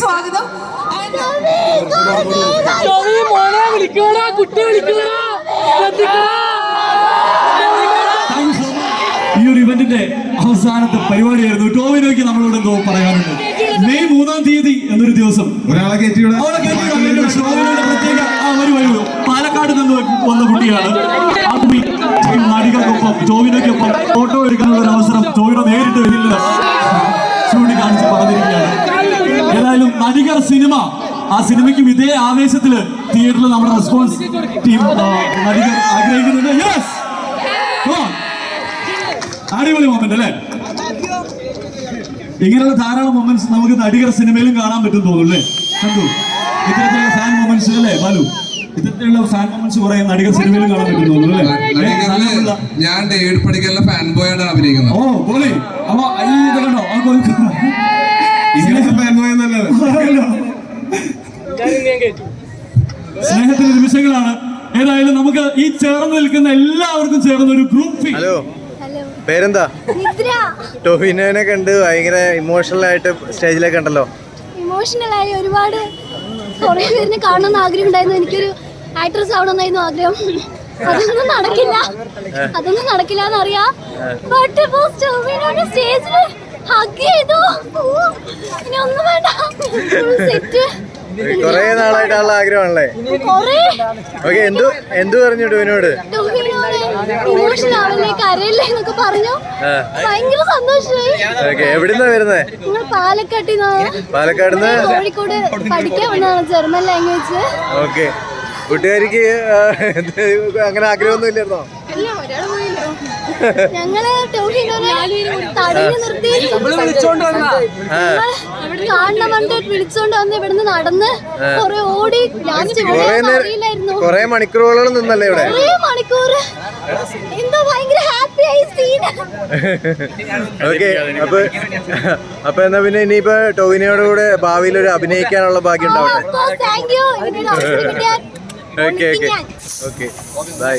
സ്വാഗതം. മോനെ വിളിക്കണ? കുട്ടി വിളിക്കണ? ഈ ഒരു ഇവന്റിന്റെ അവസാനത്തെ പരിപാടിയായിരുന്നു. ടോവിനോയ്ക്ക് നമ്മളോട് എന്തോ പറയാനുണ്ട് മെയ് മൂന്നാം തീയതി എന്നൊരു ദിവസം. ഒരാളെ. ടോവിനോയുടെ പ്രത്യേക ആ വരൂ വരൂ പാലക്കാട് നിന്ന് വന്ന കുട്ടിയാണ്. ആ കുട്ടി നടികൾക്കൊപ്പം ടോവിനോയ്ക്കൊപ്പം ഫോട്ടോ എടുക്കാനുള്ള ഒരു അവസരം ടോവിനോ നേരിട്ട് വരില്ല ചൂണ്ടിക്കാണിച്ച് പറഞ്ഞിരിക്കുകയാണ്. ഏതായാലും നടികർ സിനിമ. ആ സിനിമയ്ക്കും ഇതേ ആവേശത്തിൽ തിയേറ്ററിൽ നമ്മുടെ റെസ്പോൺസ് ടീം നടികർ ആഗ്രഹിക്കുന്നുണ്ട്. യെസ് അടിപൊളി മൊമെന്റ് അല്ലേ? ഇങ്ങനെയുള്ള ധാരാളം മൊമെന്റ്സ് നമുക്ക് നടികർ സിനിമയിലും കാണാൻ പറ്റും തോന്നുന്നു അല്ലേ? കണ്ടു? ഇത്തരത്തിലുള്ള ഫാൻ മൊമെന്റ്സ് അല്ലേ ബാലു? ഇത്തരത്തിലുള്ള ഫാൻ മൊമെന്റ്സ് കുറെ നടികർ സിനിമയിലും കാണാൻ പറ്റും തോന്നുന്നു അല്ലേ? ഞാൻ ഡേവിഡ് ഫാൻ ബോയ് ആണ് അഭിനയിക്കുന്നത്. ഓ പോളി. അപ്പൊ ഈ ഇത് കണ്ടോ? സ്നേഹത്തിന്റെ നിമിഷങ്ങളാണ്. ഏതായാലും നമുക്ക് ഈ ചേർന്ന് നിൽക്കുന്ന എല്ലാവർക്കും ചേർന്ന ഒരു ഗ്രൂപ്പ് ഹലോ ഹലോ പേരെന്താ? ടോവിനോനെ കണ്ട് ഭയങ്കര ഇമോഷണൽ ആയിട്ട് സ്റ്റേജിലേക്ക് കണ്ടല്ലോ. ഇമോഷണലായി ഒരുപാട് കുറേ പേരിനെ കാണണമെന്ന് ആഗ്രഹം ഉണ്ടായിരുന്നു എനിക്കൊരു ആക്ട്രസ് ആവണമെന്നായിരുന്നു ആഗ്രഹം. അതൊന്നും നടക്കില്ല. അതൊന്നും നടക്കില്ല എന്നറിയാം. ബട്ട് സ്റ്റേജിൽ ഹഗ് ചെയ്തു. ഇനി ഒന്നും വേണ്ട. സെറ്റ് കുറെ നാളായിട്ടുള്ള ആഗ്രഹമാണല്ലേ? ഓക്കെ എന്തു എന്തു പറഞ്ഞു ഓക്കെ എവിടുന്നാ വരുന്നേ? പാലക്കാട് കോഴിക്കോട് പഠിക്കാൻ ജർമ്മൻ ലാംഗ്വേജ് ഓക്കെ. കൂട്ടുകാരിക്ക് അങ്ങനെ ആഗ്രഹമൊന്നും ഇല്ലായിരുന്നോ? ഞങ്ങൾ കാണണം പറഞ്ഞിട്ട് വിളിച്ചോണ്ട് വന്ന്. ഇവിടുന്ന് നടന്ന് കൊറേ ഓടി. ലാസ്റ്റ് കുറെ മണിക്കൂറുകളോളം നിന്നല്ലേ ഇവിടെ? കൊറേ മണിക്കൂർ എന്തോ ഭയങ്കര ഹാപ്പി ആയി സീൻ ഓക്കെ അപ്പൊ അപ്പൊ എന്നാ പിന്നെ ഇനിയിപ്പോ ടോവിനോട് കൂടെ ഭാവിയിൽ ഒരു അഭിനയിക്കാനുള്ള ഭാഗ്യം ഉണ്ടാവട്ടെ? Okay okay. Okay bye